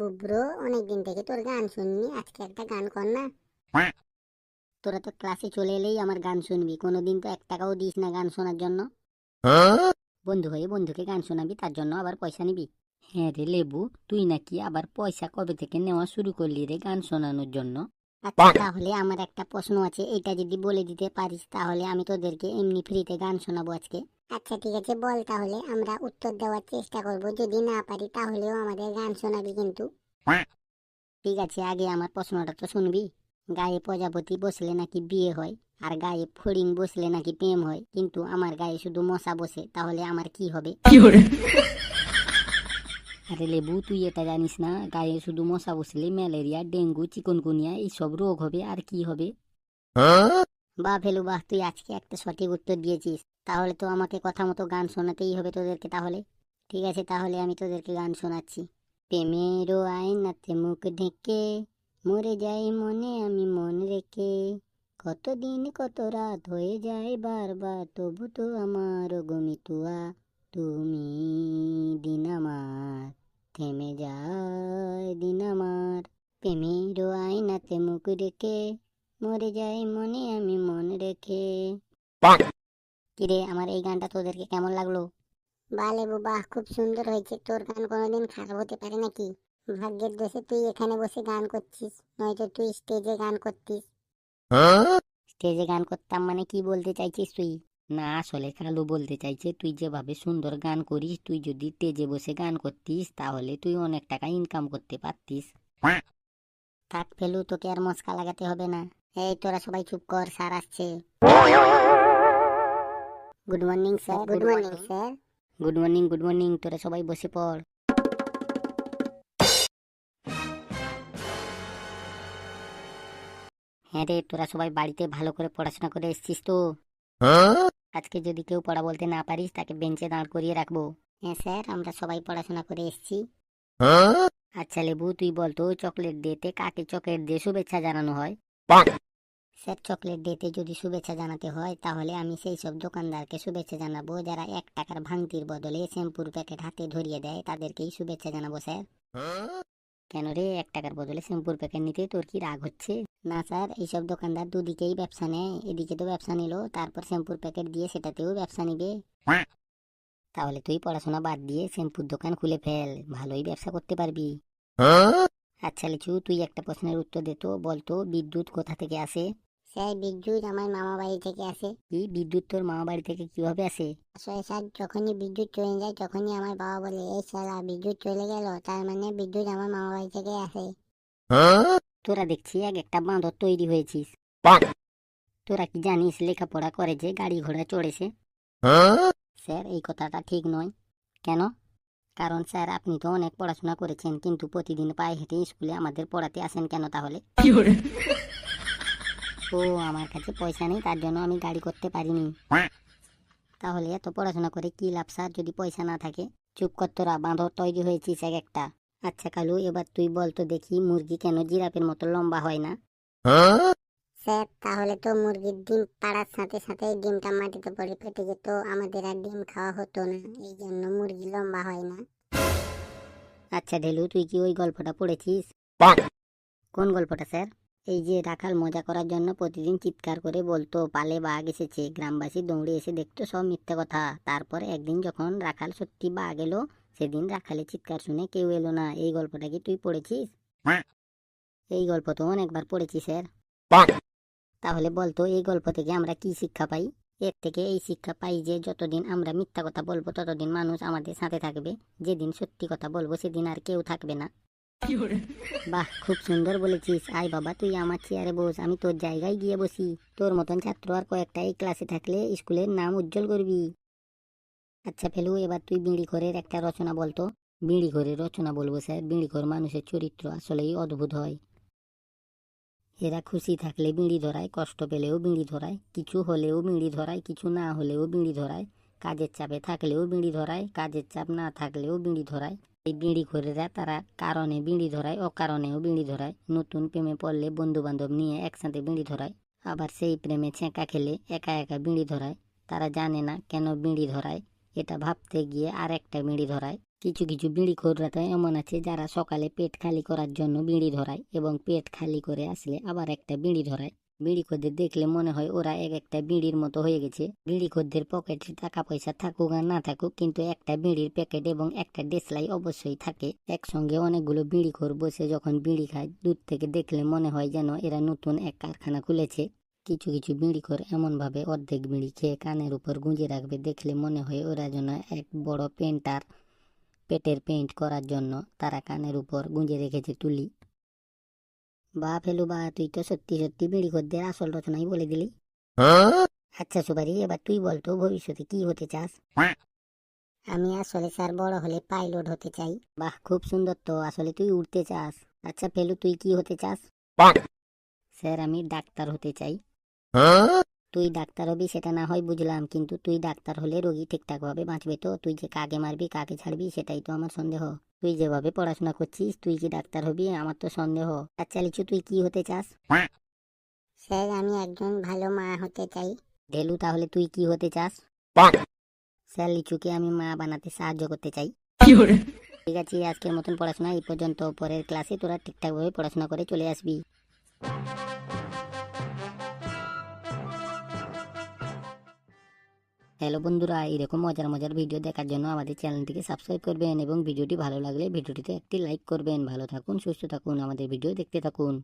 বুব্রো অনেকদিন থেকে তোর গান শুননি আজকে একটা গান কর না। তোরা তো ক্লাসে চলে এলেই আমার গান শুনবি কোনোদিন তো এক টাকাও দিস না গান শোনার জন্য। বন্ধু হয়ে বন্ধুকে গান শোনাবি তার জন্য আবার পয়সা নিবি। হ্যাঁ রে লেবু তুই নাকি আবার পয়সা কবে থেকে নেওয়া শুরু করলি রে গান শোনানোর জন্য? আচ্ছা তাহলে আমার একটা প্রশ্ন আছে এটা যদি বলে দিতে পারিস তাহলে আমি তোদেরকে এমনি ফ্রিতে গান শোনাবো আজকে। আচ্ছা ঠিক আছে বল তাহলে। আমরা উত্তর দেওয়ার চেষ্টা করব। যদি না পারি তাহলেও আমাদের গান শোনাবি কিন্তু। ঠিক আছে আগে আমার প্রশ্নটা তো শুনবি। গায়ে প্রজাপতি বসলে নাকি বিয়ে হয়? আর গায়ে ফড়িং বসলে নাকি প্রেম হয়? কিন্তু আমার গায়ে শুধু মশা বসে তাহলে আমার কি হবে? আরে লেবু তুই এটা জানিস না? গায়ে শুধু মশা বসলে ম্যালেরিয়া ডেঙ্গু চিকনগুনিয়া এইসব রোগ হবে আর কি হবে? বাহ ফেলু বাহ তুই আজকে একটা সঠিক উত্তর দিয়েছিস। তাহলে তো আমাকে কথা মতো গান শোনাতেই হবে তোদেরকে তাহলে। ঠিক আছে, তাহলে আমি তোদেরকে গান শোনাচ্ছি। প্রেমেরও আয়নাতে মুখ ঢেকে, মরে যাই মনে আমি মন রেখে। কতদিন কত রাত হয়ে যায় বারবার, তবু তো আমার গমিতুয়া, তুমি দিন আমার, থেমে যায় দিন আমার। প্রেমেরও আয়নাতে মুখ রেখে মরে যাই মনে আমি মন রেখে। কিরে আমার এই গানটা তোদেরকে কেমন লাগল? বালে বাহ খুব সুন্দর হয়েছে। তোর গান কোনোদিন খারাপ হতে পারে নাকি? ভাগ্যের দোষে তুই এখানে বসে গান করছিস নয়তো তুই স্টেজে গান করতিস। স্টেজে গান করতাম মানে কি বলতে চাইছিস তুই? না আসলে কালু বলতে চাইছে তুই যেভাবে সুন্দর গান করিস তুই যদি স্টেজে বসে গান করতিস তাহলে তুই অনেক টাকা ইনকাম করতে পারতিস। থাক ফেলু তোকে আর মস্কা লাগাতে হবে না। এই তোরা সবাই চুপ কর স্যার আসছে। Good morning sir good morning sir good morning good morning তোরা সবাই বসে পড় হ্যাঁ রে তোরা সবাই বাড়িতে ভালো করে পড়াশোনা করে এসছিস তো। আজকে যদি কেউ পড়া বলতে না পারিস তাকে বেঞ্চে দাঁড় করিয়ে রাখব। হ্যাঁ স্যার আমরা সবাই পড়াশোনা করে এসেছি। আচ্ছা লেবু তুই বলতো চকলেট ডেতে কাকে চকলেট দিয়ে শুভেচ্ছা জানানো হয়? স্যার চকলেট ডেতে যদি শুভেচ্ছা জানাতে হয়, তাহলে আমি সেই সব দোকানদারকে শুভেচ্ছা জানাব যারা এক টাকার ভাঙতির বদলে শ্যাম্পুর প্যাকেট হাতে ধরিয়ে দেয়। তাদেরকেই শুভেচ্ছা জানাব, স্যার। কেন রে? এক টাকার বদলে শ্যাম্পুর প্যাকেট নিতে তোর কি রাগ হচ্ছে? না, স্যার, এইসব দোকানদার দুদিকেই ব্যবসা নেয়। এদিকে তো ব্যবসা নিল, তারপর শ্যাম্পুর প্যাকেট দিয়ে সেটাতেও ব্যবসা নিবে। তাহলে তুই পড়াশোনা বাদ দিয়ে শ্যাম্পুর দোকান খুলে ফেল, ভালোই ব্যবসা করতে পারবি। আচ্ছা লিচু, তুই একটা প্রশ্নের উত্তর দে তো বলতো বিদ্যুৎ কোথা থেকে আসে? স্যার বিদ্যুৎ আমার মামা বাড়ি থেকে আসে। কি? বিদ্যুৎ তোর মামা বাড়ি থেকে কীভাবে আসে? আসলে স্যার যখনই বিদ্যুৎ চলে যায় তখনই আমার বাবা বলে এই সালা বিদ্যুৎ চলে গেল। তার মানে বিদ্যুৎ আমার মামা বাড়ি থেকে আসে। তোরা দেখছি এক একটা বাঁধর তৈরি হয়েছিস। তোরা কি জানিস লেখাপড়া করে যে গাড়ি ঘোড়া চড়েছে? স্যার এই কথাটা ঠিক নয়। কেন? কারণ স্যার আপনি তো অনেক পড়াশোনা করেছেন কিন্তু প্রতিদিন পায়ে হেঁটে স্কুলে আমাদের পড়াতে আসেন কেন তাহলে? ও আমার কাছে পয়সা নেই তার জন্য আমি গাড়ি করতে পারিনি। তাহলে এত পড়াশোনা করে কি লাভ স্যার যদি পয়সা না থাকে? চুপ কর তোরা বাঁধর তৈরি হয়েছিস এক একটা। আচ্ছা কালু এবার তুই বল তো দেখি মুরগি কেন জিরাফের মতো লম্বা হয় না? স্যার তাহলে তো মুরগির ডিম পাড়ার সাথে সাথে ডিমটা মাটিতে পড়ে পেটে যেত আমাদের আর ডিম খাওয়া হতো না এই জন্য মুরগি লম্বা হয় না। আচ্ছা ঢেলু তুই কি ওই গল্পটা পড়েছিস? কোন গল্পটা স্যার? এই যে রাখাল মজা করার জন্য প্রতিদিন চিৎকার করে বলতো পালে বাঘ এসেছে গ্রামবাসী দৌড়ে এসে দেখতো সব মিথ্যে কথা। তারপর একদিন যখন রাখাল সত্যি বাঘ এলো সেদিন রাখালের চিৎকার শুনে কেউ এলো না। এই গল্পটা কি তুই পড়েছিস? এই গল্প তো অনেকবার পড়েছি স্যার। তাহলে বলতো এই গল্প থেকে আমরা কি শিক্ষা পাই? এর থেকে এই শিক্ষা পাই যে যতদিন আমরা মিথ্যা কথা বলব ততদিন মানুষ আমাদের সাথে থাকবে। যেদিন সত্যি কথা বলব সেদিন আর কেউ থাকবে না। বাহ, খুব সুন্দর বলেছিস। আয় বাবা, তুই আমার চেয়ারে বস, আমি তোর জায়গায় গিয়ে বসি। তোর মতন ছাত্র আর কয়েকটা এই ক্লাসে থাকলে স্কুলের নাম উজ্জ্বল করবি। আচ্ছা ফেলু, এবার তুই বিড়ি ঘরের একটা রচনা বলতো বিড়ি ঘরের রচনা বলব স্যার, বিড়ি ঘর মানুষের চরিত্র আসলেই অদ্ভুত হয়। এরা খুশি থাকলে বিড়ি ধরায়, কষ্ট পেলেও বিড়ি ধরায়, কিছু হলেও বিড়ি ধরায়, কিছু না হলেও বিড়ি ধরায়। কাজের চাপে থাকলেও বিড়ি ধরায়, কাজের চাপ না থাকলেও বিড়ি ধরায়। এই বিড়ি ঘরেরা তারা কারণে বিড়ি ধরায়, অকারণেও বিড়ি ধরায়। নতুন প্রেমে পড়লে বন্ধু বান্ধব নিয়ে একসাথে বিড়ি ধরায়। আবার সেই প্রেমে ছেঁকা খেলে একা একা বিড়ি ধরায়। তারা জানে না কেন বিড়ি ধরায়। এটা ভাবতে গিয়ে আর একটা বিড়ি ধরায়। কিছু কিছু বিড়ি খোররা তো এমন আছে যারা সকালে পেট খালি করার জন্য বিড়ি ধরায় এবং পেট খালি করে আসলে আবার একটা বিড়ি ধরায়। বিড়ি খদ্দের দেখলে মনে হয় ওরা এক একটা বিড়ির মতো হয়ে গেছে। বিড়ি খদ্দের পকেটে টাকা পয়সা থাকুক আর না থাকুক, কিন্তু একটা বিড়ির প্যাকেট এবং একটা ডেসলাই অবশ্যই থাকে। একসঙ্গে অনেকগুলো বিড়ি খোর বসে যখন বিড়ি খায়, দূর থেকে দেখলে মনে হয় যেন এরা নতুন এক কারখানা খুলেছে। কিছু কিছু বিড়ি খোর এমনভাবে অর্ধেক বিড়ি খেয়ে কানের উপর গুঁজে রাখবে, দেখলে মনে হয় ওরা যেন এক বড় পেন্টার, পেটের পেইন্ট করার জন্য তারা কানের উপর গুঁজে রেখেছে তুলি। বা ফেলু বা তুই তো সত্যি সত্যি বিড়ি খদ্দের আসল রচনাই বলে দিলি। আচ্ছা সুপারি এবার তুই বলতো ভবিষ্যতে কি হতে চাস? আমি আসলে স্যার বড় হলে পাইলট হতে চাই। বাহ খুব সুন্দর তো আসলে তুই উঠতে চাস। আচ্ছা ফেলু তুই কি হতে চাস? স্যার আমি ডাক্তার হতে চাই। তুই ডাক্তার হবি সেটা না হয় বুঝলাম কিন্তু তুই ডাক্তার হলে রোগী ঠিকঠাক ভাবে বাঁচবে তো। তুই যে কাকে মারবি কাকে ছাড়বি সেটাই তো আমার সন্দেহ। তুই যেভাবে পড়াশোনা করছিস তুই কি ডাক্তার হবি? আমার তো সন্দেহ। আচ্ছা লিচু তুই কি হতে চাস? স্যার আমি একজন ভালো মা হতে চাই। ঢেলু তাহলে তুই কি হতে চাস? স্যার লিচুকে আমি মা বানাতে সাহায্য করতে চাই। ঠিক আছে আজকের মতন পড়াশোনা এই পর্যন্ত। পরের ক্লাসে তোরা ঠিকঠাকভাবে পড়াশোনা করে চলে আসবি। হ্যালো বন্ধুরা, এরকম মজার মজার ভিডিও দেখার জন্য আমাদের চ্যানেলটিকে সাবস্ক্রাইব করবেন এবং ভিডিওটি ভালো লাগলে ভিডিওটিতে একটি লাইক করবেন। ভালো থাকুন, সুস্থ থাকুন, আমাদের ভিডিও দেখতে থাকুন।